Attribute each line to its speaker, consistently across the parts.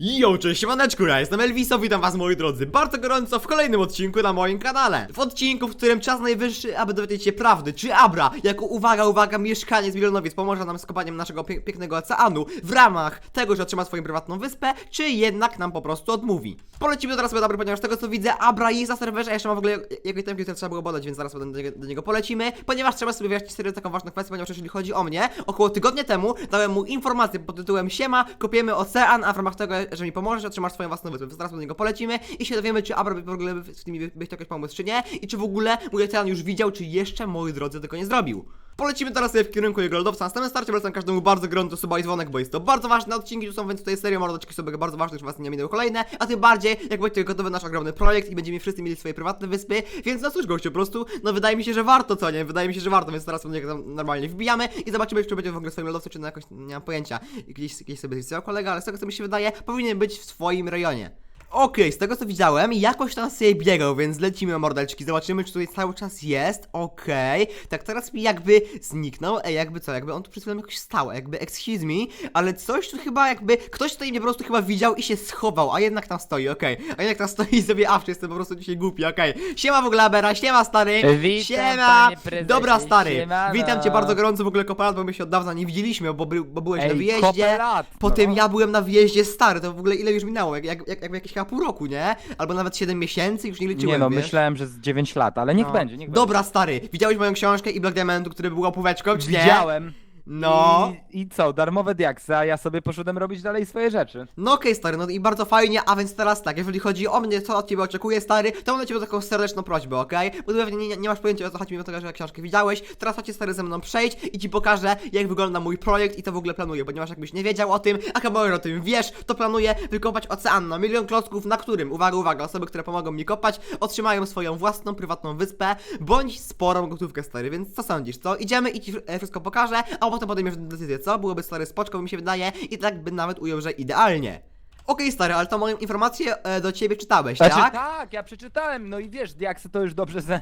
Speaker 1: Yo, cześć, siemaneczku, ja jestem Elviso, witam was moi drodzy bardzo gorąco w kolejnym odcinku na moim kanale. W odcinku, w którym czas najwyższy, aby dowiedzieć się prawdy, czy Abra, jako uwaga, uwaga, mieszkaniec Milionowic pomoże nam z kopaniem naszego pie pięknego oceanu W ramach tego, że otrzyma swoją prywatną wyspę, czy jednak nam po prostu odmówi. Polecimy teraz sobie dobry, ponieważ z tego co widzę, Abra jest na serwerze, a jeszcze ma w ogóle jakieś temki, które trzeba było badać, więc zaraz do niego, do niego polecimy Ponieważ trzeba sobie wyjaśnić serio taką ważną kwestię, ponieważ jeżeli chodzi o mnie, około tygodnia temu dałem mu informację pod tytułem Siema, kopiemy ocean, a w ramach tego, że mi pomożesz, otrzymasz swoją własną wyspę. Zaraz do niego polecimy i się dowiemy, czy Abra w ogóle z nimi być jakiś pomysł, czy nie, i czy w ogóle mój ocean już widział, czy jeszcze, moi drodzy, tego nie zrobił. Polecimy teraz sobie w kierunku jego lodowca. Na samym starcie polecam każdemu bardzo gorąco suba i dzwonek, bo jest to bardzo ważne odcinki, tu są, więc tutaj serio mordeczki sobie bardzo ważne, żeby was nie minęły kolejne, a tym bardziej, jak będziecie gotowy nasz ogromny projekt i będziemy wszyscy mieli swoje prywatne wyspy, więc no cóż gościu, po prostu, no wydaje mi się, że warto, co nie? Wydaje mi się, że warto, więc teraz sobie tam normalnie wbijamy i zobaczymy, czy będzie w ogóle w swoim lodowcu, czy na jakoś, nie mam pojęcia, gdzieś, gdzieś sobie zchciał kolega, ale z tego co mi się wydaje, powinien być w swoim rejonie. Okej, z tego co widziałem, jakoś tam sobie biegał, więc lecimy mordeczki, zobaczymy czy tutaj cały czas jest, okej. Tak teraz mi jakby zniknął, ej jakby co, jakby on tu przed chwilą jakoś stał, jakby excuse me Ale coś tu chyba jakby, ktoś tutaj mnie po prostu chyba widział i się schował, a jednak tam stoi, okej. A jednak tam stoi i sobie awczy, jestem po prostu dzisiaj głupi, okej. Siema w ogóle Abera, siema stary.
Speaker 2: Witam,
Speaker 1: Siema,
Speaker 2: panie prezesie,
Speaker 1: dobra stary,
Speaker 2: siemano.
Speaker 1: witam cię bardzo gorąco w ogóle Kopalat, bo my się od dawna nie widzieliśmy, bo, bo byłeś na
Speaker 2: Ej,
Speaker 1: wyjeździe.
Speaker 2: Kopelat,
Speaker 1: Potem
Speaker 2: no.
Speaker 1: ja byłem na wyjeździe stary, to w ogóle ile już minęło? Jak, jak, jak, jak jakieś chyba pół roku, nie? Albo nawet 7 miesięcy, już nie liczyłem,
Speaker 2: Nie no,
Speaker 1: wiesz?
Speaker 2: myślałem, że z 9 lat, ale niech
Speaker 1: No.
Speaker 2: będzie, niech
Speaker 1: Dobra, stary, widziałeś moją książkę i blok diamentu, który był
Speaker 2: będzie.
Speaker 1: czy nie?
Speaker 2: Widziałem.
Speaker 1: No.
Speaker 2: I, I co, darmowe diaksy, a ja sobie poszedłem robić dalej swoje rzeczy.
Speaker 1: No okej, stary, no i bardzo fajnie, a więc teraz tak, jeżeli chodzi o mnie, co od ciebie oczekuję, stary, to mam do ciebie taką serdeczną prośbę, okej? Bo ty pewnie nie, nie masz pojęcia o co chodzi mimo tego, że książkę widziałeś, teraz chodźcie stary ze mną przejść i ci pokażę, jak wygląda mój projekt i to w ogóle planuję, ponieważ jakbyś nie wiedział o tym, a chyba o tym wiesz, to planuję wykopać ocean na milion klocków, na którym, uwaga, uwaga, osoby, które pomogą mi kopać, otrzymają swoją własną, prywatną wyspę, bądź sporą gotówkę, stary, więc co sądzisz, co? Idziemy i ci e, wszystko pokażę, a potem podejmiesz decyzję, co? Byłoby stary spoczko, mi się wydaje, i tak by nawet ujął, że idealnie. Okej, stary, ale to moją informację e, do ciebie czytałeś,
Speaker 2: Znaczy,
Speaker 1: tak?
Speaker 2: tak, ja przeczytałem, no i wiesz, diaksy to już dobrze, że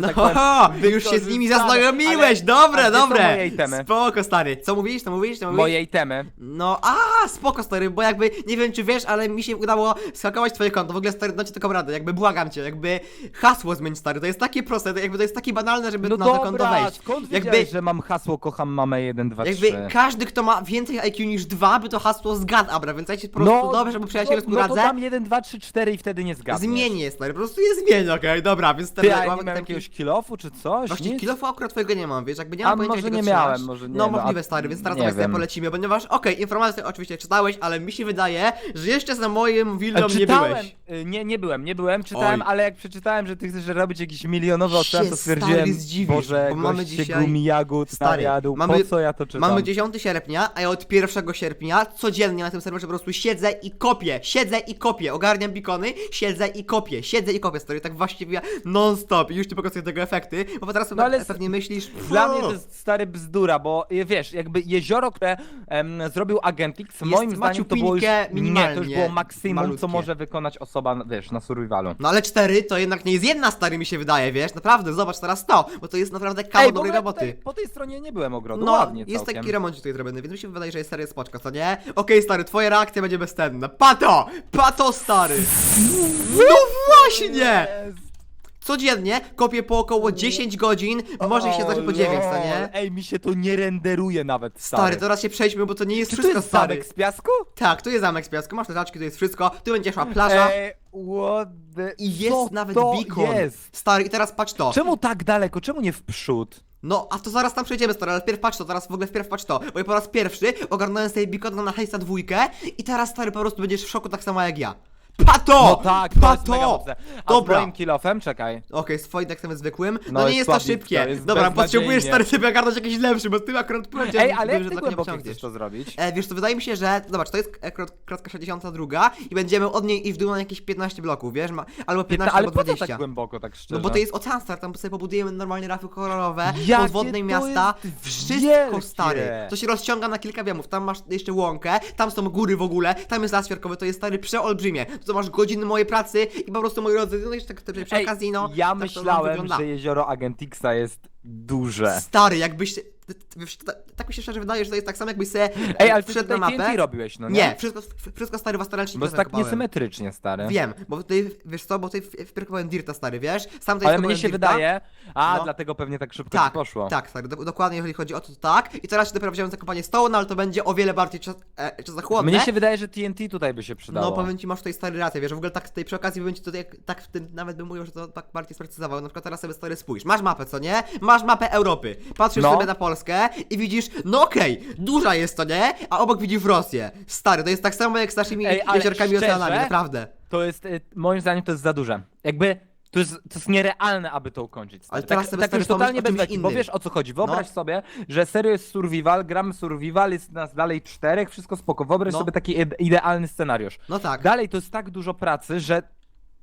Speaker 1: No,
Speaker 2: tak powiem,
Speaker 1: ty już się z nimi zaznajomiłeś,
Speaker 2: Ale-
Speaker 1: dobre,
Speaker 2: a gdzie są
Speaker 1: dobre.
Speaker 2: moje itemy?
Speaker 1: Spoko, stary. Co mówisz, co mówisz, co mówisz?
Speaker 2: Moje itemy.
Speaker 1: No, a spoko, stary, bo jakby, nie wiem czy wiesz, ale mi się udało skakować twoje konto. W ogóle, stary, dam ci taką radę, jakby błagam cię, jakby hasło zmień, stary. To jest takie proste, to jakby to jest takie banalne, żeby
Speaker 2: No
Speaker 1: na to konto
Speaker 2: dobra,
Speaker 1: wejść.
Speaker 2: skąd
Speaker 1: jakby,
Speaker 2: wiedziałeś, że mam hasło kocham mamę 1, 2, 3?
Speaker 1: jakby każdy, kto ma więcej IQ niż dwa, by to hasło zgadł, abra, więc ja ci po prostu dobrze, żeby przyjacielsku
Speaker 2: no, no
Speaker 1: radzę.
Speaker 2: to tam 1, 2, 3, 4 i wtedy nie zgadniesz.
Speaker 1: Zmienię, stary, po prostu je zmienię, okej, dobra, więc
Speaker 2: Ty, a ja nie miałem jakiegoś kilofu czy coś?
Speaker 1: Właśnie
Speaker 2: Nic?
Speaker 1: kilofu akurat twojego nie mam, wiesz, jakby nie mam
Speaker 2: A
Speaker 1: pojęcia,
Speaker 2: może
Speaker 1: gdzie go
Speaker 2: nie miałem,
Speaker 1: trzymasz.
Speaker 2: może nie,
Speaker 1: No
Speaker 2: a-
Speaker 1: możliwe stary, więc teraz
Speaker 2: nie
Speaker 1: sobie
Speaker 2: wiem.
Speaker 1: polecimy, ponieważ okej, informacje oczywiście czytałeś, ale mi się wydaje, że jeszcze za moim willą nie
Speaker 2: czytałem,
Speaker 1: byłeś.
Speaker 2: y, Nie, nie byłem, nie byłem, czytałem,
Speaker 1: Oj.
Speaker 2: ale jak przeczytałem, że ty chcesz robić jakiś milionowy ocean,
Speaker 1: Się,
Speaker 2: to
Speaker 1: stary,
Speaker 2: stwierdziłem,
Speaker 1: zdziwisz,
Speaker 2: Boże,
Speaker 1: bo mamy
Speaker 2: gość się
Speaker 1: dzisiaj-
Speaker 2: gumi jagód
Speaker 1: Stary,
Speaker 2: najadł,
Speaker 1: mamy-
Speaker 2: po co ja to czytam?
Speaker 1: Mamy 10 sierpnia, a ja od 1 sierpnia codziennie na tym serwerze po prostu siedzę i kopię, siedzę i kopię, ogarniam bikony, siedzę i kopię, siedzę i kopię, stary, tak właściwie non stop i już ci pokazuję tego efekty, bo teraz
Speaker 2: No ale
Speaker 1: pewnie myślisz,
Speaker 2: Dla mnie to jest stary bzdura, bo wiesz, jakby jezioro, które em, zrobił Agentix, moim zdaniem to było już,
Speaker 1: maciupinkę,
Speaker 2: nie, to już
Speaker 1: minimalnie
Speaker 2: było maksimum,
Speaker 1: malutkie.
Speaker 2: co może wykonać osoba, wiesz, na survivalu.
Speaker 1: No ale 4 to jednak nie jest jedna stary mi się wydaje, wiesz, naprawdę, zobacz teraz to, bo to jest naprawdę kawał dobrej roboty.
Speaker 2: tutaj, po tej stronie nie byłem ogrodu,
Speaker 1: No,
Speaker 2: ładnie
Speaker 1: jest
Speaker 2: całkiem.
Speaker 1: taki remont tutaj zrobiony, więc mi się wydaje, że jest seria spoczka, co nie? Okej, stary, twoja reakcja będzie bezcenna. Pato! Pato, stary! No właśnie!
Speaker 2: Jest.
Speaker 1: Codziennie kopię po około 10 godzin, może się zdarzyć po 9, co nie?
Speaker 2: Ej, mi się to nie renderuje nawet,
Speaker 1: Stary,
Speaker 2: stary.
Speaker 1: teraz się przejdźmy, bo to nie jest
Speaker 2: Czy to
Speaker 1: wszystko,
Speaker 2: jest
Speaker 1: stary.
Speaker 2: zamek z piasku?
Speaker 1: Tak, tu jest zamek z piasku, masz te zaczki, tu jest wszystko, tu będzie szła plaża
Speaker 2: Ej, what the...
Speaker 1: i jest
Speaker 2: Co
Speaker 1: nawet
Speaker 2: to
Speaker 1: beacon.
Speaker 2: jest?
Speaker 1: Stary, i teraz patrz to.
Speaker 2: Czemu tak daleko? Czemu nie w przód?
Speaker 1: No, a to zaraz tam przejdziemy, stary, ale wpierw patrz to, teraz w ogóle wpierw patrz to, bo ja po raz pierwszy ogarnąłem sobie beacona na hejsa dwójkę i teraz, stary, po prostu będziesz w szoku tak samo jak ja. Pato!
Speaker 2: No tak, to jest mega
Speaker 1: Pato!
Speaker 2: mocne. A
Speaker 1: Dobra.
Speaker 2: z moim kilofem, czekaj.
Speaker 1: Okej, z twoim taksem zwykłym, no,
Speaker 2: No
Speaker 1: nie
Speaker 2: jest
Speaker 1: jest to szybkie.
Speaker 2: jest
Speaker 1: Dobra, potrzebujesz, stary, sobie ogarnąć jakiś lepszy, bo ty akurat powiedziałem,
Speaker 2: Ej, ale jak
Speaker 1: że
Speaker 2: ty
Speaker 1: tak
Speaker 2: głęboko chcesz to zrobić?
Speaker 1: E, wiesz co, wydaje mi się, że, zobacz, to jest e, krot- kratka 62 i będziemy od niej i w dół na jakieś 15 bloków, wiesz, ma, albo 15
Speaker 2: ale
Speaker 1: albo
Speaker 2: po co
Speaker 1: 20.
Speaker 2: tak głęboko, tak szczerze?
Speaker 1: No bo to jest ocean, stary, tam sobie pobudujemy normalnie rafy kolorowe,
Speaker 2: Jakie
Speaker 1: podwodne
Speaker 2: to
Speaker 1: miasta,
Speaker 2: jest
Speaker 1: wszystko
Speaker 2: wielkie.
Speaker 1: stary. To się rozciąga na kilka biomów, tam masz jeszcze łąkę, tam są góry w ogóle, tam jest las świerkowy, to jest stary przeolbrzymie. To masz godziny mojej pracy i po prostu moi drodzy, no jeszcze tak, przy
Speaker 2: Ej,
Speaker 1: okazji, no.
Speaker 2: ja
Speaker 1: tak to
Speaker 2: myślałem, że jezioro Agentixa jest duże.
Speaker 1: Stary, jakbyś. Tak mi się szczerze wydaje, że to jest tak samo jakbyś se
Speaker 2: Ej, ale ty
Speaker 1: wszedł na
Speaker 2: tutaj
Speaker 1: mapę.
Speaker 2: TNT robiłeś, no nie?
Speaker 1: Nie, wszystko, wszystko stary was ręcznie
Speaker 2: Bo jest tak niesymetrycznie, stary.
Speaker 1: Wiem, bo tutaj, wiesz co, bo tutaj wpierw kupowałem Dirta stary, wiesz? Sam tutaj
Speaker 2: Ale mnie się
Speaker 1: Dirta.
Speaker 2: wydaje, a
Speaker 1: No.
Speaker 2: dlatego pewnie tak szybko
Speaker 1: Tak,
Speaker 2: ci poszło.
Speaker 1: tak, tak, do, dokładnie jeżeli chodzi o to, to tak. I teraz się dopiero wziąłem za kompanię Stone, ale to będzie o wiele bardziej czas, e, czasochłonne.
Speaker 2: Mnie się wydaje, że TNT tutaj by się przydało.
Speaker 1: No powiem ci, masz tutaj stary rację, wiesz, w ogóle tak tutaj przy okazji bym ci tutaj, tak w tym, nawet bym mówił, że to tak bardziej sprecyzował, na przykład teraz sobie stary spójrz, masz mapę, co nie? Masz mapę Europy, patrzysz
Speaker 2: No.
Speaker 1: sobie na Polskę i widzisz, no okej, duża jest to, nie? A obok widzisz Rosję. Stary, to jest tak samo jak z naszymi
Speaker 2: Ej, ale
Speaker 1: jeziorkami i
Speaker 2: szczerze?
Speaker 1: oceanami, naprawdę.
Speaker 2: To jest, y, moim zdaniem, to jest za duże. Jakby, to jest, to jest nierealne, aby to ukończyć. stary.
Speaker 1: Ale teraz
Speaker 2: tak,
Speaker 1: sobie,
Speaker 2: tak
Speaker 1: stary,
Speaker 2: już
Speaker 1: pomyśl
Speaker 2: totalnie
Speaker 1: o
Speaker 2: bez
Speaker 1: czymś
Speaker 2: beki, bo
Speaker 1: innym.
Speaker 2: wiesz o co chodzi. Wyobraź
Speaker 1: No.
Speaker 2: sobie, że serio jest survival, gramy survival, jest nas dalej czterech, wszystko spoko. Wyobraź
Speaker 1: No.
Speaker 2: sobie taki ide- idealny scenariusz.
Speaker 1: No tak.
Speaker 2: Dalej to jest tak dużo pracy, że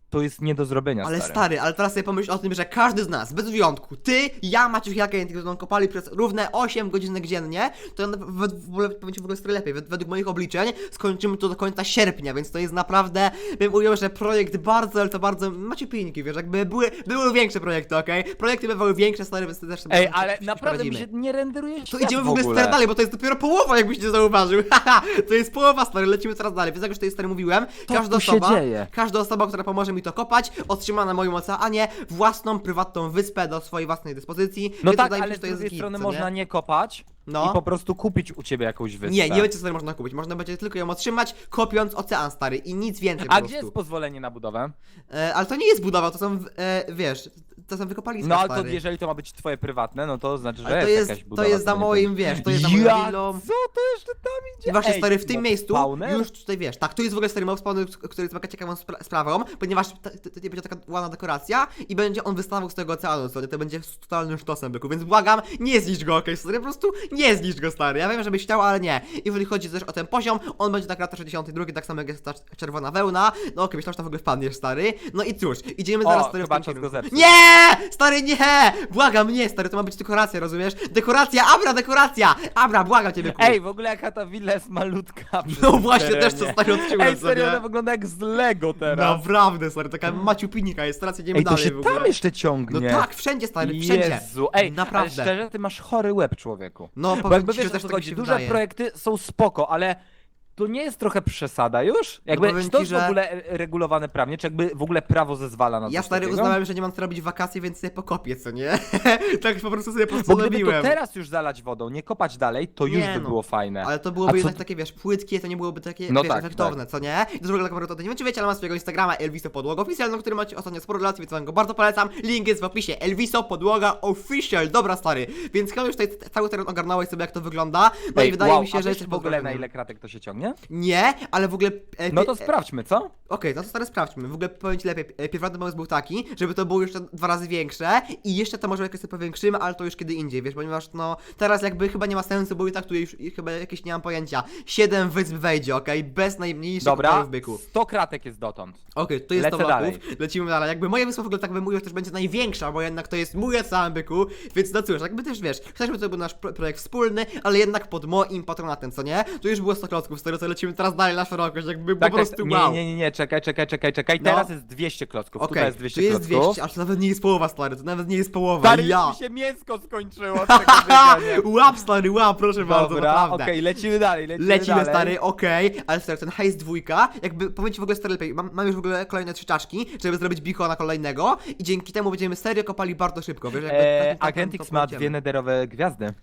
Speaker 2: to jest nie do zrobienia,
Speaker 1: Ale
Speaker 2: stary.
Speaker 1: stary, ale teraz sobie pomyśl o tym, że każdy z nas, bez wyjątku, ty, ja, Maciuś, ja, Kent, którzy będą kopali przez równe 8 godzin dziennie, to na- w, w ogóle, powiem ci w ogóle stary lepiej, Wed- według moich obliczeń skończymy to do końca sierpnia, więc to jest naprawdę, bym ujął, że projekt bardzo, ale to bardzo, macie pilniki, wiesz, jakby były, były większe projekty, okej? Projekty bywały większe, stary, więc też sobie
Speaker 2: Ej,
Speaker 1: się-
Speaker 2: ale
Speaker 1: się
Speaker 2: naprawdę mi
Speaker 1: poradzimy.
Speaker 2: się nie renderuje
Speaker 1: To
Speaker 2: świat
Speaker 1: idziemy w ogóle,
Speaker 2: ogóle.
Speaker 1: stary dalej, bo to jest dopiero połowa, jakbyś nie zauważył. Haha, to jest połowa, stary, lecimy coraz dalej. Więc jak już tutaj stary mówiłem,
Speaker 2: To
Speaker 1: każda
Speaker 2: tu się
Speaker 1: osoba,
Speaker 2: dzieje.
Speaker 1: każda osoba, która pomoże mi to kopać, otrzyma na moim oceanie własną, prywatną wyspę do swojej własnej dyspozycji.
Speaker 2: No
Speaker 1: Więc
Speaker 2: tak,
Speaker 1: wydaje mi
Speaker 2: ale z
Speaker 1: że to jest
Speaker 2: drugiej
Speaker 1: git,
Speaker 2: strony
Speaker 1: co
Speaker 2: można
Speaker 1: nie?
Speaker 2: nie kopać
Speaker 1: No.
Speaker 2: i po prostu kupić u ciebie jakąś wyspę.
Speaker 1: Nie, nie będzie stary można kupić. Można będzie tylko ją otrzymać, kopiąc ocean stary i nic więcej po
Speaker 2: A
Speaker 1: prostu.
Speaker 2: gdzie jest pozwolenie na budowę?
Speaker 1: E, ale to nie jest budowa, to są, e, wiesz, to są wykopaliska
Speaker 2: No ale to
Speaker 1: stary.
Speaker 2: jeżeli to ma być twoje prywatne, no to znaczy, że
Speaker 1: Ale to
Speaker 2: jest, jakaś
Speaker 1: to
Speaker 2: budowa.
Speaker 1: jest za
Speaker 2: nie
Speaker 1: moim, wiesz, to jest za moją
Speaker 2: ja,
Speaker 1: willą.
Speaker 2: co to jeszcze tam idzie?
Speaker 1: I właśnie
Speaker 2: Ej,
Speaker 1: stary, w tym miejscu
Speaker 2: spawner?
Speaker 1: już tutaj wiesz, tak, tu jest w ogóle stary mob spawner, który jest mega ciekawą spra sprawą, ponieważ t- t- t- będzie taka ładna dekoracja i będzie on wystawał z tego oceanu, nie, to będzie totalnym sztosem byku, więc błagam, nie zniszcz go, okej, stary, po prostu nie zniszcz go, stary, ja wiem, żebyś chciał, ale nie. I jeżeli chodzi też o ten poziom, on będzie na 62, tak samo jak jest ta czerwona wełna, no okej, myślałem, że tam w ogóle wpadniesz, stary, no i cóż, idziemy zaraz stary w
Speaker 2: chyba
Speaker 1: tym
Speaker 2: czas go
Speaker 1: kierunku.
Speaker 2: zepsuć.
Speaker 1: Nie! Stary, nie! Błagam, nie, stary, to ma być dekoracja, rozumiesz? Dekoracja, abra, dekoracja! Abra, błagam cię, byku.
Speaker 2: Ej, w ogóle jaka ta willa jest malutka. przy
Speaker 1: No
Speaker 2: tym
Speaker 1: właśnie,
Speaker 2: terenie.
Speaker 1: też to stary odczułem
Speaker 2: Ej, serio,
Speaker 1: sobie.
Speaker 2: ona wygląda jak z Lego teraz.
Speaker 1: Naprawdę, stary, taka maciupinika jest, teraz jedziemy
Speaker 2: Ej, to
Speaker 1: dalej
Speaker 2: się
Speaker 1: w ogóle.
Speaker 2: tam jeszcze
Speaker 1: No
Speaker 2: ciągnie.
Speaker 1: tak, wszędzie, stary, wszędzie.
Speaker 2: Jezu, ej,
Speaker 1: Naprawdę.
Speaker 2: ale szczerze, ty masz chory łeb, człowieku.
Speaker 1: No,
Speaker 2: Bo
Speaker 1: powiem
Speaker 2: jakby
Speaker 1: ci, że
Speaker 2: wiesz, o
Speaker 1: też
Speaker 2: co
Speaker 1: tak mi
Speaker 2: chodzi,
Speaker 1: się
Speaker 2: duże
Speaker 1: wydaje.
Speaker 2: projekty są spoko, ale to nie jest trochę przesada już? Jakby,
Speaker 1: powiem
Speaker 2: czy to
Speaker 1: ci,
Speaker 2: jest
Speaker 1: że-
Speaker 2: w ogóle e, regulowane prawnie, czy jakby w ogóle prawo zezwala na coś
Speaker 1: Ja stary
Speaker 2: takiego?
Speaker 1: uznałem, że nie mam co robić w wakacje, więc sobie pokopię, co nie? tak po prostu sobie
Speaker 2: Bo gdyby
Speaker 1: postanowiłem.
Speaker 2: to teraz już zalać wodą, nie kopać dalej, to już
Speaker 1: Nie
Speaker 2: by
Speaker 1: no.
Speaker 2: było fajne.
Speaker 1: Ale to
Speaker 2: A
Speaker 1: byłoby
Speaker 2: co
Speaker 1: jednak takie, wiesz, płytkie, to nie byłoby takie,
Speaker 2: No
Speaker 1: wiesz,
Speaker 2: tak,
Speaker 1: efektowne, co nie? I ogóle tak naprawdę to nie wiem, czy wiecie, ale mam swojego Instagrama Elviso Podłoga Official, na którym macie ostatnio sporo relacji, więc wam go bardzo polecam. Link jest w opisie. Elviso Podłoga Official, dobra stary. Więc chyba już tutaj cały teren ogarnałeś sobie, jak to wygląda. No i
Speaker 2: Ej,
Speaker 1: wydaje
Speaker 2: wow,
Speaker 1: mi się,
Speaker 2: a
Speaker 1: że
Speaker 2: wiesz
Speaker 1: jesteś
Speaker 2: w ogóle na ile kratek to się ciągnie?
Speaker 1: Nie, ale w ogóle... E,
Speaker 2: No to sprawdźmy, co?
Speaker 1: Okej, no to stary sprawdźmy. W ogóle powiem ci lepiej. e, Pierwotny pomysł był taki, żeby to było jeszcze dwa razy większe i jeszcze to może jakoś sobie powiększymy, ale to już kiedy indziej, wiesz, ponieważ no teraz jakby chyba nie ma sensu, bo i tak tu już i chyba jakieś nie mam pojęcia. Siedem wysp wejdzie, okej? Bez najmniejszych
Speaker 2: Dobra,
Speaker 1: udarów byku.
Speaker 2: 100 kratek jest dotąd.
Speaker 1: Okej, to jest
Speaker 2: Lecę
Speaker 1: to
Speaker 2: dalej.
Speaker 1: Lecimy dalej. Jakby moja wyspa w ogóle tak bym mówił, też będzie największa, bo jednak to jest mój ocean byku, więc no cóż, jakby też wiesz, chcesz, żeby to był nasz pro projekt wspólny, ale jednak pod moim patronatem, co nie? To już było 100 klocków, stary, to lecimy teraz dalej na szerokość, jakby
Speaker 2: Tak,
Speaker 1: po prostu
Speaker 2: tak, nie,
Speaker 1: wow.
Speaker 2: nie, nie, nie, czekaj, czekaj, czekaj, czekaj.
Speaker 1: No.
Speaker 2: Teraz jest 200 klocków,
Speaker 1: Okej,
Speaker 2: tutaj jest 200
Speaker 1: tu jest
Speaker 2: klocków.
Speaker 1: 200, aż to nawet nie jest połowa, stary, to nawet nie jest połowa,
Speaker 2: Stary,
Speaker 1: ja.
Speaker 2: już mi się mięsko skończyło z tego biegania.
Speaker 1: łap, stary, łap, proszę bardzo,
Speaker 2: Dobra,
Speaker 1: naprawdę.
Speaker 2: okej, lecimy dalej, lecimy,
Speaker 1: Lecimy,
Speaker 2: dalej.
Speaker 1: stary, okej, ale stary, ten hajs dwójka, jakby, powiem ci w ogóle stary lepiej, mam, mam już w ogóle kolejne trzy czaszki, żeby zrobić bikona kolejnego i dzięki temu będziemy serio kopali bardzo szybko, wiesz, jakby...
Speaker 2: Eee,
Speaker 1: tak- tak- tak
Speaker 2: Agentix
Speaker 1: to
Speaker 2: ma
Speaker 1: powiedziemy.
Speaker 2: dwie nederowe gwiazdy.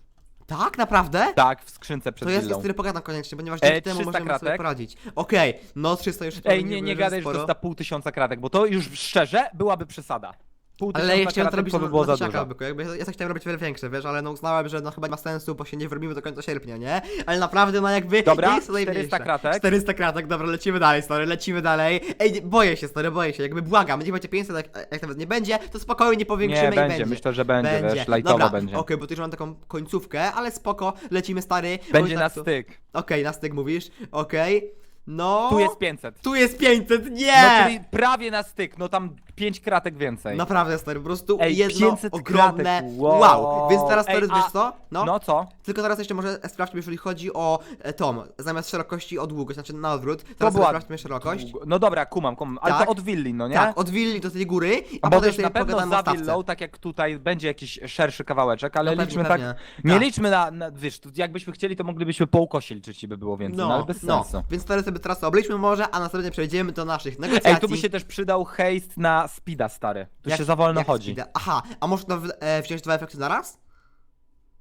Speaker 1: Tak, naprawdę?
Speaker 2: Tak, w skrzynce przed
Speaker 1: To z
Speaker 2: willą.
Speaker 1: tym pogadam koniecznie, ponieważ
Speaker 2: E,
Speaker 1: dzięki temu
Speaker 2: 300
Speaker 1: możemy sobie
Speaker 2: kratek.
Speaker 1: poradzić. Okej, no 300 już...
Speaker 2: Ej, nie,
Speaker 1: że
Speaker 2: nie gadaj, że to
Speaker 1: sporo.
Speaker 2: jest na pół tysiąca kratek, bo to już szczerze byłaby przesada. Pół
Speaker 1: Ale ja chciałem to robić na,
Speaker 2: by było
Speaker 1: na
Speaker 2: za
Speaker 1: tysiaka,
Speaker 2: dużo.
Speaker 1: byku, jakby, ja tak chciałem robić wiele większe, wiesz, ale no uznałem, że no chyba nie ma sensu, bo się nie wrobimy do końca sierpnia, nie? Ale naprawdę, no jakby...
Speaker 2: Dobra,
Speaker 1: jest to
Speaker 2: 400
Speaker 1: najmniejsze.
Speaker 2: kratek.
Speaker 1: 400 kratek, dobra, lecimy dalej, stary, lecimy dalej. Ej, boję się, stary, boję się, jakby błagam, nie będzie 500, jak, jak nawet nie będzie, to spokojnie powiększymy
Speaker 2: Nie,
Speaker 1: i
Speaker 2: będzie,
Speaker 1: będzie.
Speaker 2: myślę, że będzie, wiesz, lajtowo
Speaker 1: Dobra,
Speaker 2: będzie.
Speaker 1: okej, bo tu już mam taką końcówkę, ale spoko, lecimy, stary.
Speaker 2: Będzie na
Speaker 1: tak to-
Speaker 2: styk.
Speaker 1: Okej, na styk mówisz, okej. No...
Speaker 2: Tu jest 500.
Speaker 1: Tu jest 500,
Speaker 2: No
Speaker 1: nie!
Speaker 2: czyli prawie na styk, no tam pięć kratek więcej.
Speaker 1: Naprawdę stary, po prostu
Speaker 2: Ej,
Speaker 1: jedno
Speaker 2: 500
Speaker 1: ogromne
Speaker 2: kratek, wow.
Speaker 1: Więc teraz
Speaker 2: Ej,
Speaker 1: stary,
Speaker 2: a-
Speaker 1: wiesz co? No.
Speaker 2: No co?
Speaker 1: Tylko teraz jeszcze może sprawdźmy, jeżeli chodzi o e, Tom. Zamiast szerokości o długość, znaczy na odwrót. Teraz
Speaker 2: była
Speaker 1: sprawdźmy szerokość.
Speaker 2: długo- No dobra, kumam, kumam. Ale
Speaker 1: Tak.
Speaker 2: to od willi, no nie?
Speaker 1: Tak, od willi do tej góry, a
Speaker 2: Bo
Speaker 1: potem
Speaker 2: wiesz,
Speaker 1: sobie
Speaker 2: na pewno
Speaker 1: pogadamy o
Speaker 2: za
Speaker 1: stawce.
Speaker 2: willą, tak jak tutaj, będzie jakiś szerszy kawałeczek, ale
Speaker 1: No pewnie,
Speaker 2: liczmy
Speaker 1: pewnie.
Speaker 2: tak, nie
Speaker 1: Tak.
Speaker 2: liczmy na, na, wiesz, tu jakbyśmy chcieli, to moglibyśmy po ukosie liczyć, by było więcej, no, ale bez
Speaker 1: no,
Speaker 2: sensu.
Speaker 1: więc teraz sobie trasę oblećmy może, a następnie przejdziemy do naszych negocjacji.
Speaker 2: Ej, tu by się też przydał haste na speeda, stary. Tu
Speaker 1: Jak-
Speaker 2: się za wolno
Speaker 1: jak
Speaker 2: chodzi.
Speaker 1: speeda? Aha, a można w- e, wziąć dwa efekty na raz?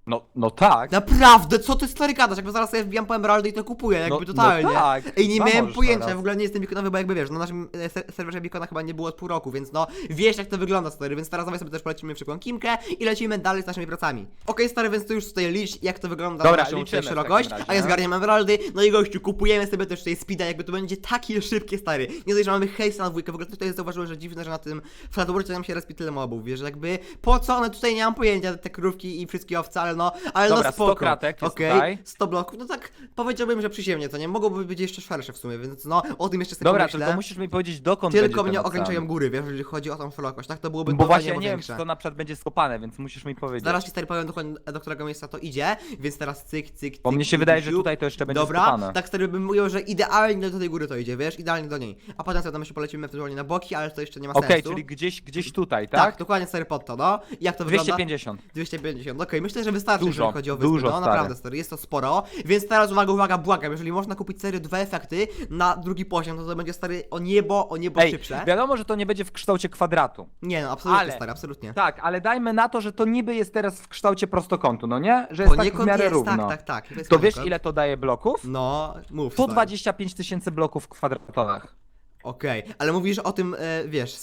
Speaker 2: No, no tak.
Speaker 1: Naprawdę, co ty stary gadasz? Jakby zaraz sobie wbijam po Emeraldy i to kupuję, jakby
Speaker 2: No-
Speaker 1: totalnie.
Speaker 2: no tak,
Speaker 1: Ej, nie
Speaker 2: dwa
Speaker 1: miałem
Speaker 2: możesz
Speaker 1: pojęcia,
Speaker 2: naraz.
Speaker 1: w ogóle nie jestem bikonowy, bo jakby wiesz, na naszym e, ser- serwerze bikona chyba nie było od pół roku, więc no, wiesz jak to wygląda stary, więc teraz dawaj sobie też polecimy przykład Kimkę i lecimy dalej z naszymi pracami. Okej stary, więc to już tutaj licz, jak to wygląda
Speaker 2: Dobra,
Speaker 1: na naszą
Speaker 2: liczymy
Speaker 1: tutaj
Speaker 2: w
Speaker 1: szerokość,
Speaker 2: takim razie,
Speaker 1: a ja
Speaker 2: no.
Speaker 1: zgarniam Emeraldy, no i gościu, kupujemy sobie też tutaj speeda, jakby to będzie takie szybkie stary. Nie dość, że mamy hejsa na dwójkę, w ogóle tutaj zauważyłem, że dziwne, że na tym flatboardzie nam się respi tyle mobów, wiesz, że jakby po co one tutaj nie mam pojęcia, te krówki i wszystkie owce, ale no, ale
Speaker 2: Dobra,
Speaker 1: no
Speaker 2: 100
Speaker 1: spoko.
Speaker 2: kratek jest
Speaker 1: Okej,
Speaker 2: tutaj.
Speaker 1: 100 bloków, no tak powiedziałbym, że przyziemnie, to nie mogłoby być jeszcze szersze w sumie, więc no o tym jeszcze sobie
Speaker 2: Dobra,
Speaker 1: pomyślę.
Speaker 2: tylko musisz mi powiedzieć, dokąd
Speaker 1: Tylko mnie
Speaker 2: ten
Speaker 1: ograniczają
Speaker 2: ocean.
Speaker 1: góry, wiesz, jeżeli chodzi o tą szerokość, tak to byłoby
Speaker 2: Bo właśnie
Speaker 1: niebo
Speaker 2: nie wiem,
Speaker 1: większe.
Speaker 2: czy to na przykład będzie skopane, więc musisz mi powiedzieć.
Speaker 1: Zaraz ci stary powiem dokładnie do którego miejsca to idzie, więc teraz cyk, cyk, cyk.
Speaker 2: Bo mnie się
Speaker 1: cyk,
Speaker 2: wydaje, że tutaj to jeszcze będzie
Speaker 1: Dobra,
Speaker 2: skopane.
Speaker 1: tak stary bym mówił, że idealnie do tej góry to idzie, wiesz, idealnie do niej. A potem sobie tam jeszcze polecimy ewentualnie na boki, ale to jeszcze nie ma
Speaker 2: Okej,
Speaker 1: sensu.
Speaker 2: czyli gdzieś, gdzieś tutaj,
Speaker 1: tak?
Speaker 2: tak?
Speaker 1: dokładnie stary pod to, no. I jak to wygląda?
Speaker 2: 250.
Speaker 1: 250, okej, myślę, że wystarczy,
Speaker 2: Dużo,
Speaker 1: jeżeli chodzi o wyspy,
Speaker 2: dużo,
Speaker 1: no naprawdę stary, jest to sporo, więc teraz uwaga, uwaga, błagam, jeżeli można kupić serio dwa efekty na drugi poziom, to to będzie stary o niebo, o niebo
Speaker 2: Ej,
Speaker 1: szybsze.
Speaker 2: wiadomo, że to nie będzie w kształcie kwadratu.
Speaker 1: Nie no, absolutnie
Speaker 2: ale-
Speaker 1: stary, absolutnie.
Speaker 2: Tak, ale dajmy na to, że to niby jest teraz w kształcie prostokątu, no nie? Że jest tak w
Speaker 1: Poniekąd
Speaker 2: miarę
Speaker 1: jest,
Speaker 2: równo.
Speaker 1: tak, tak, tak. jest
Speaker 2: To wiesz
Speaker 1: poniekąd.
Speaker 2: ile to daje bloków?
Speaker 1: No, mów stary.
Speaker 2: 125 tysięcy bloków kwadratowych.
Speaker 1: Okej, ale mówisz o tym, e, wiesz,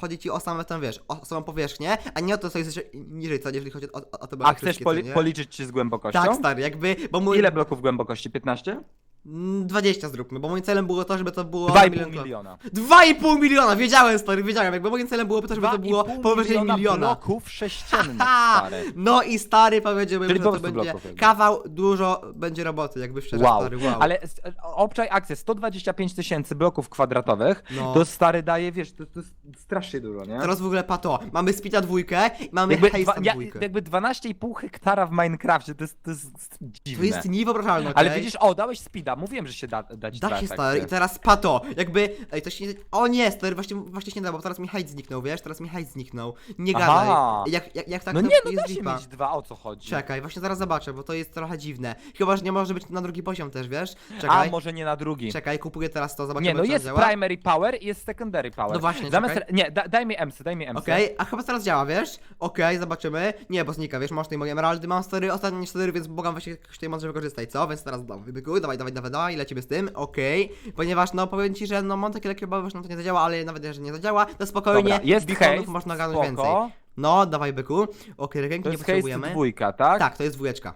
Speaker 1: chodzi ci o samą tę, wiesz, o samą powierzchnię, a nie o to, co jest jeszcze niżej, co, jeżeli chodzi o, o, o te
Speaker 2: A chcesz
Speaker 1: wszystkie,
Speaker 2: poli
Speaker 1: nie?
Speaker 2: policzyć ci z głębokością?
Speaker 1: Tak, stary, jakby, bo mój...
Speaker 2: Ile bloków głębokości? 15?
Speaker 1: Mm, 20 zróbmy, bo moim celem było to, żeby to było...
Speaker 2: 2,5
Speaker 1: milion-
Speaker 2: miliona.
Speaker 1: 2,5 miliona, wiedziałem stary, wiedziałem, jakby moim celem było to, żeby to było
Speaker 2: 2,5
Speaker 1: powyżej miliona.
Speaker 2: bloków sześciennych,
Speaker 1: Ha!
Speaker 2: stary.
Speaker 1: No i stary powiedziałbym,
Speaker 2: Czyli
Speaker 1: że
Speaker 2: po
Speaker 1: to
Speaker 2: prostu
Speaker 1: będzie
Speaker 2: bloków jakby.
Speaker 1: kawał, dużo będzie roboty, jakby szczerze
Speaker 2: Wow.
Speaker 1: stary, wow.
Speaker 2: Ale s- obczaj akcję, 125 tysięcy bloków kwadratowych,
Speaker 1: No.
Speaker 2: to stary daje, wiesz, to, to jest strasznie dużo, nie?
Speaker 1: Teraz w ogóle pato, mamy Spita dwójkę i mamy
Speaker 2: jakby,
Speaker 1: Hejsta
Speaker 2: dwa, ja,
Speaker 1: dwójkę.
Speaker 2: jakby 12,5 hektara w Minecrafcie, to jest, to jest
Speaker 1: To
Speaker 2: dziwne.
Speaker 1: jest niewyobrażalne,
Speaker 2: Ale
Speaker 1: okej?
Speaker 2: widzisz, o, dałeś speeda, mówiłem, że się da dać
Speaker 1: Da się stary i teraz pato, jakby, ej to się nie, o nie stary, właśnie, właśnie się nie da, bo teraz mi hajt zniknął, wiesz, teraz mi hajt zniknął, nie gadaj,
Speaker 2: Aha.
Speaker 1: jak, jak, jak tak
Speaker 2: No
Speaker 1: to
Speaker 2: nie, no
Speaker 1: jest
Speaker 2: da się
Speaker 1: lipa.
Speaker 2: mieć dwa, o co chodzi?
Speaker 1: Czekaj, właśnie zaraz zobaczę, bo to jest trochę dziwne, chyba, że nie może być na drugi poziom też, wiesz,
Speaker 2: A,
Speaker 1: czekaj,
Speaker 2: może nie na drugi.
Speaker 1: czekaj, kupuję teraz to, zobaczymy
Speaker 2: Nie, no
Speaker 1: czy
Speaker 2: jest
Speaker 1: działa.
Speaker 2: primary power i jest secondary power.
Speaker 1: No właśnie,
Speaker 2: Zamiast,
Speaker 1: czekaj.
Speaker 2: Nie, da, daj mi emsy, daj mi emsy.
Speaker 1: Okej, a chyba teraz działa, wiesz? Okej, zobaczymy. Nie, bo znika, wiesz, masz tutaj moje emeraldy, mam cztery, ostatnie cztery, więc bogam właśnie jakoś tutaj mądrze wykorzystaj, co? Więc teraz dam dawaj, dawaj, dawaj, dawaj, lecimy z tym, okej. Ponieważ, no, powiem ci, że no, mam takie lekkie obawy, że nam to nie zadziała, ale nawet jeżeli nie zadziała, to spokojnie,
Speaker 2: Dobra, jest
Speaker 1: beaconów
Speaker 2: haste,
Speaker 1: można ogarnąć
Speaker 2: spoko.
Speaker 1: więcej. No, dawaj, byku. Okej, regenki
Speaker 2: To
Speaker 1: nie
Speaker 2: jest haste
Speaker 1: potrzebujemy.
Speaker 2: dwójka, tak?
Speaker 1: Tak, to jest dwójeczka.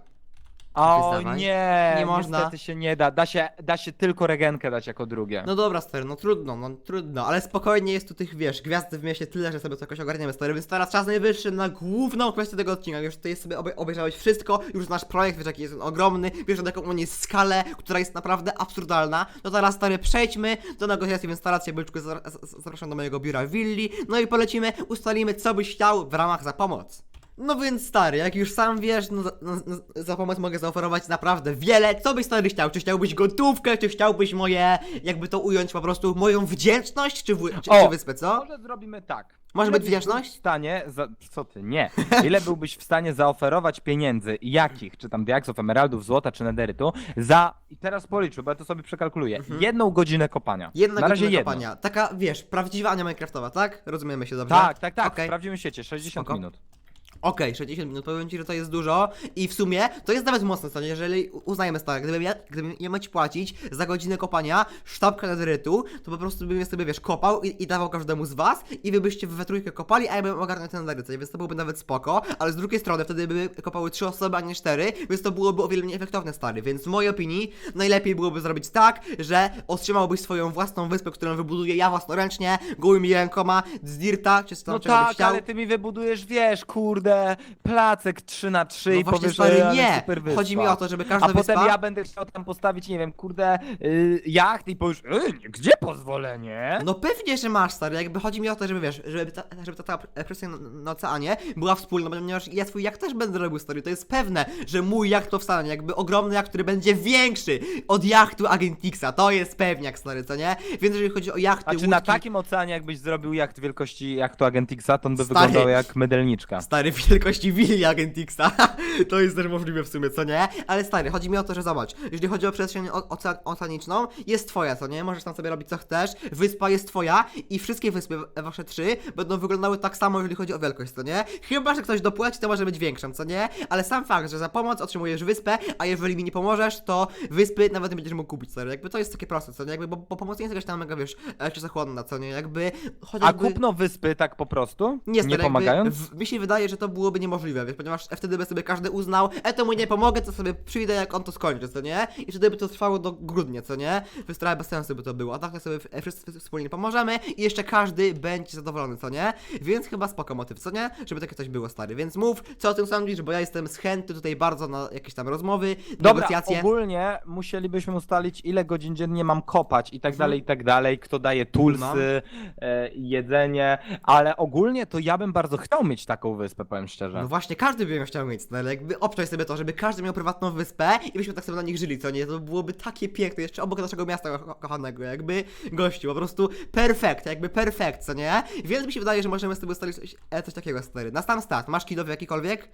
Speaker 2: O
Speaker 1: Wyznawaj.
Speaker 2: nie,
Speaker 1: Nie można.
Speaker 2: niestety się nie da. Da się, da się tylko regenkę dać jako drugie.
Speaker 1: No dobra, stary, no trudno, no trudno, ale spokojnie jest tu tych, wiesz, gwiazd w mieście tyle, że sobie to jakoś ogarniemy, stary, więc teraz czas najwyższy na główną kwestię tego odcinka, już tutaj sobie obej- obejrzałeś wszystko, już znasz projekt, wiesz jaki jest on ogromny, wiesz na jaką on jest skalę, która jest naprawdę absurdalna, no teraz, stary, przejdźmy do negocjacji, więc teraz cię, byczku, zapraszam do mojego biura willi, no i polecimy, ustalimy, co byś chciał w ramach za pomoc. No więc stary, jak już sam wiesz, no, za- no, no, za pomoc mogę zaoferować naprawdę wiele. Co byś stary chciał? Czy chciałbyś gotówkę, czy chciałbyś moje, jakby to ująć po prostu, moją wdzięczność, czy, w, czy,
Speaker 2: O!
Speaker 1: czy wyspę, co?
Speaker 2: Może zrobimy tak.
Speaker 1: Może
Speaker 2: Ile
Speaker 1: być
Speaker 2: byś był
Speaker 1: wdzięczność?
Speaker 2: W stanie, za... co ty, nie. Ile byłbyś w stanie zaoferować pieniędzy, jakich, czy tam diaksów, emeraldów, złota, czy nederytu, za, i teraz policzę, bo ja to sobie przekalkuluję, jedną godzinę kopania.
Speaker 1: Mhm. Jedna
Speaker 2: Na razie
Speaker 1: godzina
Speaker 2: jedną.
Speaker 1: kopania. Taka, wiesz, prawdziwa Ania Minecraftowa, tak? Rozumiemy się dobrze?
Speaker 2: Tak, tak, tak,
Speaker 1: Okej.
Speaker 2: w prawdziwym świecie, 60
Speaker 1: Spoko.
Speaker 2: minut.
Speaker 1: Okej, 60 minut, powiem ci, że to jest dużo i w sumie to jest nawet mocne stanie, jeżeli uznajemy stary, gdybym ja, gdybym ja mieć płacić za godzinę kopania sztabkę nederytu, to po prostu bym je sobie, wiesz, kopał i, i dawał każdemu z was i wy byście we trójkę kopali, a ja bym ogarnął ten nederyt, więc to byłoby nawet spoko, ale z drugiej strony wtedy by kopały trzy osoby, a nie cztery, więc to byłoby o wiele mniej efektowne, stary, więc w mojej opinii najlepiej byłoby zrobić tak, że otrzymałbyś swoją własną wyspę, którą wybuduję ja własnoręcznie, gołymi rękoma, z dirta, czy tam
Speaker 2: No
Speaker 1: czego byś
Speaker 2: tak,
Speaker 1: chciał.
Speaker 2: ale ty mi wybudujesz, wiesz, kurde, kurde, placek 3 na 3
Speaker 1: No
Speaker 2: i
Speaker 1: właśnie
Speaker 2: powiesz,
Speaker 1: stary,
Speaker 2: że ale
Speaker 1: nie!
Speaker 2: super wyspa.
Speaker 1: Chodzi mi o to, żeby każda
Speaker 2: A potem
Speaker 1: wyspa...
Speaker 2: ja będę chciał tam postawić, nie wiem, kurde, y, jacht i powiesz, y, gdzie pozwolenie?
Speaker 1: No pewnie, że masz, stary, jakby chodzi mi o to, żeby wiesz, żeby ta, żeby ta, ta przestrzeń na, na oceanie była wspólna, ponieważ ja swój jacht też będę robił, stary, to jest pewne, że mój jacht powstanie, jakby ogromny jacht, który będzie większy od jachtu Agentixa, to jest pewniak, stary, co nie? Więc jeżeli chodzi o jachty,
Speaker 2: A czy
Speaker 1: łódki,
Speaker 2: na takim oceanie, jakbyś zrobił jacht wielkości jachtu Agentixa, to on by
Speaker 1: Stary.
Speaker 2: wyglądał jak mydelniczka.
Speaker 1: Stary, wielkości willi Agentixa. to jest też możliwe w sumie, co nie? Ale stary, chodzi mi o to, że zobacz, jeżeli chodzi o przestrzeń ocean oceaniczną, jest twoja, co nie? Możesz tam sobie robić co chcesz, wyspa jest twoja i wszystkie wyspy, e, wasze trzy, będą wyglądały tak samo, jeżeli chodzi o wielkość, co nie? Chyba, że ktoś dopłaci, to może być większą, co nie? Ale sam fakt, że za pomoc otrzymujesz wyspę, a jeżeli mi nie pomożesz, to wyspy nawet nie będziesz mógł kupić, stary. Jakby to jest takie proste, co nie? Jakby, bo, bo pomoc nie jest jakaś tam mega, wiesz, e, czasochłonna, co nie? Jakby...
Speaker 2: A
Speaker 1: chociażby-
Speaker 2: kupno wyspy tak po prostu?
Speaker 1: nie,
Speaker 2: nie
Speaker 1: stary,
Speaker 2: pomagając?
Speaker 1: Jakby, w, mi się wydaje, że to byłoby niemożliwe, wiesz, ponieważ wtedy by sobie każdy uznał, e to mu nie pomogę, to sobie przyjdę jak on to skończy, co nie? I wtedy by to trwało do grudnia, co nie? Więc trochę bez sensu by to było, a tak to sobie w- wszyscy wspólnie pomożemy i jeszcze każdy będzie zadowolony, co nie? Więc chyba spoko motyw, co nie? Żeby takie coś było, stary. Więc mów, co o tym sądzisz, bo ja jestem chętny tutaj bardzo na jakieś tam rozmowy,
Speaker 2: Dobra,
Speaker 1: negocjacje.
Speaker 2: ogólnie musielibyśmy ustalić, ile godzin dziennie mam kopać i tak
Speaker 1: Mhm.
Speaker 2: dalej, i tak dalej, kto daje toolsy, e, i jedzenie, ale ogólnie to ja bym bardzo chciał mieć taką wyspę, powiem szczerze.
Speaker 1: No właśnie, każdy by chciał mieć, no, ale jakby obczaj sobie to, żeby każdy miał prywatną wyspę i byśmy tak sobie na nich żyli, co nie? To byłoby takie piękne, jeszcze obok naszego miasta ko kochanego, jakby gościu, po prostu perfekt, jakby perfekt, co nie? Więc mi się wydaje, że możemy sobie ustalić coś, coś takiego, stary. Na sam start, masz kilowy jakikolwiek?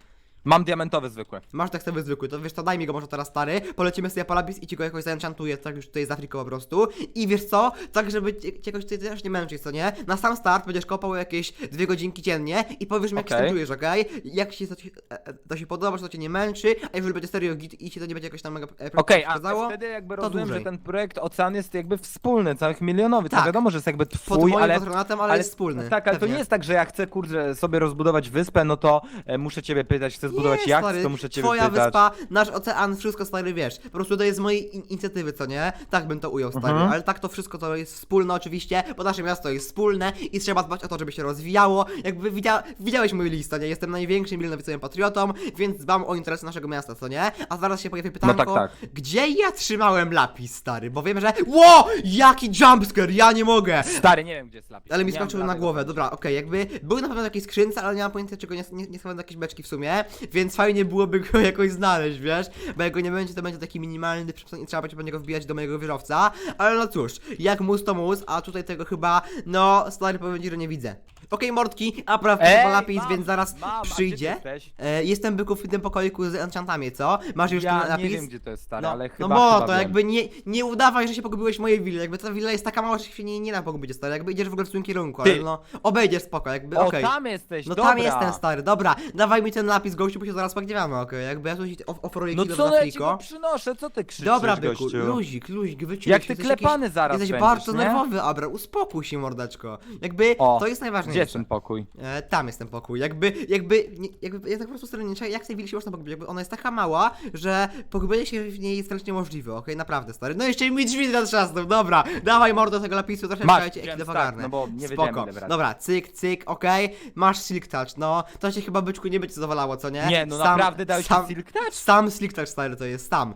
Speaker 2: Mam diamentowy zwykły.
Speaker 1: Masz tak sobie zwykły, to wiesz co, daj mi go może teraz stary, polecimy sobie po lapis i ci go jakoś zaenchantuję, tak już tutaj z Afriką po prostu. I wiesz co, tak żeby cię cię jakoś tutaj też nie męczyć, co nie? Na sam start będziesz kopał jakieś dwie godzinki dziennie i powiesz mi jak się
Speaker 2: Okej.
Speaker 1: tym czujesz, okej? Jak ci to, e, e, to się podoba, że to cię nie męczy, a jeżeli będzie serio git i ci to nie będzie jakoś tam mega e,
Speaker 2: Okej, a
Speaker 1: przeszkadzało,
Speaker 2: wtedy jakby
Speaker 1: to
Speaker 2: rozumiem,
Speaker 1: dłużej.
Speaker 2: że ten projekt Ocean jest jakby wspólny, całych milionowy. To
Speaker 1: Tak.
Speaker 2: wiadomo, że jest jakby
Speaker 1: pod
Speaker 2: twój,
Speaker 1: moim
Speaker 2: ale...
Speaker 1: patronatem, ale, jest wspólny.
Speaker 2: Tak, ale to
Speaker 1: pewnie.
Speaker 2: nie jest tak, że ja chcę, kurczę, sobie rozbudować wyspę, no to e, muszę ciebie pytać, chcę zbudować
Speaker 1: nie,
Speaker 2: jacht,
Speaker 1: stary,
Speaker 2: to muszę ciebie
Speaker 1: Twoja
Speaker 2: pytać.
Speaker 1: wyspa, nasz ocean, wszystko stary wiesz. Po prostu to jest z mojej in inicjatywy, co nie? Tak bym to ujął, stary.
Speaker 2: Mhm.
Speaker 1: Ale tak to wszystko to jest wspólne oczywiście, bo nasze miasto jest wspólne i trzeba dbać o to, żeby się rozwijało. Jakby widzia widziałeś mój list, co nie? Jestem największym milionowicowym patriotą, więc dbam o interesy naszego miasta, co nie? A zaraz się pojawi pytanko,
Speaker 2: No tak,
Speaker 1: gdzie ja trzymałem lapis, stary? Bo wiem, że... Ło! Jaki jumpscare! Ja nie mogę!
Speaker 2: Stary, nie wiem, gdzie jest lapis.
Speaker 1: Ale mi skoczył na głowę, dobra, okej, jakby był na pewno w jakiejś skrzynce, ale nie mam pojęcia czego nie, nie, nie schowałem do jakiejś beczki w sumie, więc fajnie byłoby go jakoś znaleźć, wiesz, bo jak go nie będzie, to będzie taki minimalny przepis i trzeba będzie niego wbijać do mojego wieżowca, ale no cóż, jak mus to mus, a tutaj tego chyba, no, stary powiem ci, że nie widzę. Okej, Mordki, a praw
Speaker 2: Ej,
Speaker 1: lapis,
Speaker 2: mam,
Speaker 1: więc zaraz
Speaker 2: mam, a gdzie ty
Speaker 1: przyjdzie.
Speaker 2: jesteś?
Speaker 1: E, jestem byku w tym pokoiku z enchantami, co? Masz już
Speaker 2: ja
Speaker 1: ten lapis?
Speaker 2: nie wiem, gdzie to jest, stary,
Speaker 1: no,
Speaker 2: ale chyba
Speaker 1: no bo
Speaker 2: chyba
Speaker 1: to
Speaker 2: wiem.
Speaker 1: jakby nie, nie udawaj, że się pogubiłeś w mojej willi, jakby ta willa jest taka mała, że się nie, nie da pogubić, stary, jakby idziesz w ogóle w złym kierunku, ale
Speaker 2: Ty.
Speaker 1: no, obejdziesz spoko, jakby,
Speaker 2: O,
Speaker 1: okej.
Speaker 2: tam jesteś,
Speaker 1: No
Speaker 2: dobra.
Speaker 1: tam jestem stary, dobra, dawaj mi ten napis gościu, bo się zaraz pogniewamy, okej, jakby ja tu ci of- oferuję
Speaker 2: No
Speaker 1: kilo
Speaker 2: co,
Speaker 1: za
Speaker 2: no ja ci
Speaker 1: friko.
Speaker 2: go przynoszę, co ty krzyczysz,
Speaker 1: Dobra, byku,
Speaker 2: gościu?
Speaker 1: luzik, luzik, wyciągnij
Speaker 2: Jak
Speaker 1: się,
Speaker 2: ty
Speaker 1: jesteś
Speaker 2: klepany
Speaker 1: jakiś,
Speaker 2: zaraz
Speaker 1: Jesteś
Speaker 2: będziesz,
Speaker 1: bardzo
Speaker 2: nie?
Speaker 1: nerwowy, Abra, uspokój się, mordeczko. Jakby,
Speaker 2: O,
Speaker 1: to jest najważniejsze.
Speaker 2: Jest ten pokój?
Speaker 1: E, tam jest ten pokój. Jakby, jakby, nie, jakby, ja tak po prostu nie czaję, jak w tej willi się można pogubić. Jakby ona jest taka mała, że pogubienie się w niej jest wręcz niemożliwe, okej, naprawdę stary. No jeszcze mi drzwi zatrzasnął, dobra, dawaj mordo tego lapisu, troszeczkę
Speaker 2: Masz,
Speaker 1: czekajcie, jak
Speaker 2: tak,
Speaker 1: ogarnę.
Speaker 2: no bo nie wiedziałem,
Speaker 1: Spoko.
Speaker 2: ile brać.
Speaker 1: Dobra, cyk, cyk, okej, masz silk touch, no, to się chyba byczku nie będzie zadowalało, co nie?
Speaker 2: Nie, no
Speaker 1: Sam-
Speaker 2: naprawdę dałeś
Speaker 1: sam,
Speaker 2: silk touch?
Speaker 1: Sam silk touch stary to jest, sam.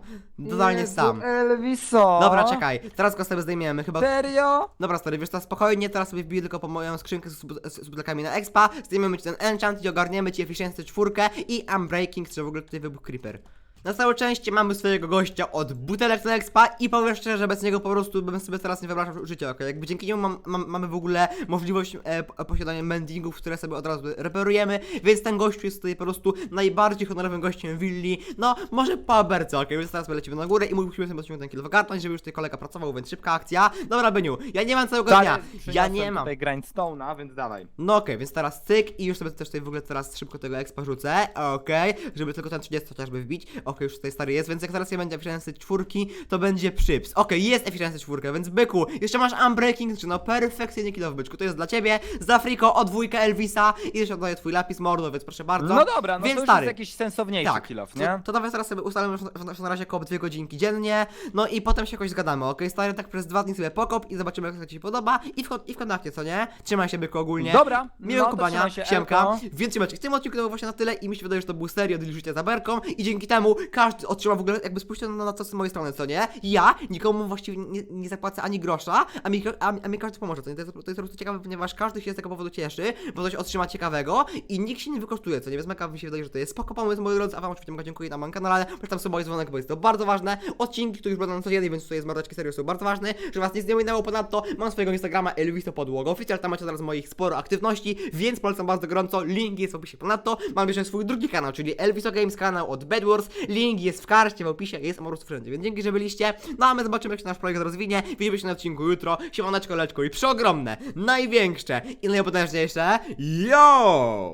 Speaker 1: Totalnie
Speaker 2: Jezu,
Speaker 1: sam.
Speaker 2: Elviso!
Speaker 1: Dobra, czekaj, teraz go sobie zdejmiemy, chyba
Speaker 2: Serio?
Speaker 1: Dobra, stary, wiesz to spokojnie, teraz sobie wbiję tylko po moją skrzynkę z, z, butelkami na expa, zdejmiemy ci ten enchant i ogarniemy ci efficiency czwórkę i unbreaking, czy w ogóle tutaj wybuchł creeper. Na całe szczęście mamy swojego gościa od butelek na expa i powiem szczerze, że bez niego po prostu bym sobie teraz nie wyobrażał życia, okej? Jakby dzięki niemu mam, mam, mamy w ogóle możliwość e, p- posiadania mendingów, które sobie od razu reperujemy, więc ten gościu jest tutaj po prostu najbardziej honorowym gościem willi, no może po berce, okej? Więc teraz my lecimy na górę i musimy sobie odciągnąć ten kilowakartąć, żeby już tutaj kolega pracował, więc szybka akcja. Dobra, Beniu, ja nie mam całego dnia, ja nie mam.
Speaker 2: tutaj grindstone'a, więc dawaj.
Speaker 1: No okej, więc teraz cyk i już sobie też tutaj w ogóle teraz szybko tego expa rzucę, okej, żeby tylko ten 30 chociażby wbić, okej, już tutaj stary jest, więc jak teraz nie będzie efficiency czwórki, to będzie przyps. Okej, jest efficiency czwórka, więc byku, jeszcze masz unbreaking, czy no perfekcyjnie kill w byczku, to jest dla ciebie, za friko, o dwójkę Elvisa i jeszcze oddaję twój lapis mordo, więc proszę bardzo.
Speaker 2: No dobra, no
Speaker 1: więc
Speaker 2: to już
Speaker 1: stary,
Speaker 2: jest jakiś sensowniejszy
Speaker 1: tak,
Speaker 2: kill off,
Speaker 1: to,
Speaker 2: nie?
Speaker 1: to dawaj teraz sobie ustalmy w, w, na razie około dwie godzinki dziennie, no i potem się jakoś zgadamy, okej, stary, tak przez dwa dni sobie pokop i zobaczymy jak to ci się podoba i w, i w kontakcie, co nie? Trzymaj się byku ogólnie.
Speaker 2: Dobra,
Speaker 1: Miłego
Speaker 2: no to
Speaker 1: kopania,
Speaker 2: trzymaj się,
Speaker 1: siemka. Więc trzymajcie, w tym odcinku to było właśnie na tyle i mi się wydaje, że to był serio deal życia za berką i dzięki temu każdy otrzyma w ogóle, jakby spójrzcie na, na to z mojej strony, co nie? Ja nikomu właściwie nie, nie zapłacę ani grosza, a mi, a, a mi każdy pomoże, co nie? To jest, to jest po prostu ciekawe, ponieważ każdy się z tego powodu cieszy, bo coś otrzyma ciekawego i nikt się nie wykosztuje, co nie? Więc mega mi się wydaje, że to jest spoko pomysł, moi drodzy, a wam oczywiście mega dziękuję na moim kanale, tam sobie dzwonek, bo jest to bardzo ważne, odcinki, które już będą na codziennie, więc tutaj z mordeczki serio są bardzo ważne, że was nic nie minęło, ponadto mam swojego Instagrama Elviso Podłoga Oficjal, tam macie teraz moich sporo aktywności, więc polecam bardzo gorąco, link jest w opisie ponadto, mam jeszcze swój drugi kanał, czyli Elviso Games kanał od Bedwars, link jest w karcie, w opisie, jest po prostu wszędzie, więc dzięki, że byliście, no a my zobaczymy, jak się nasz projekt rozwinie, widzimy się na odcinku jutro, siemaneczko, leczko i przeogromne, największe i najpotężniejsze, yo!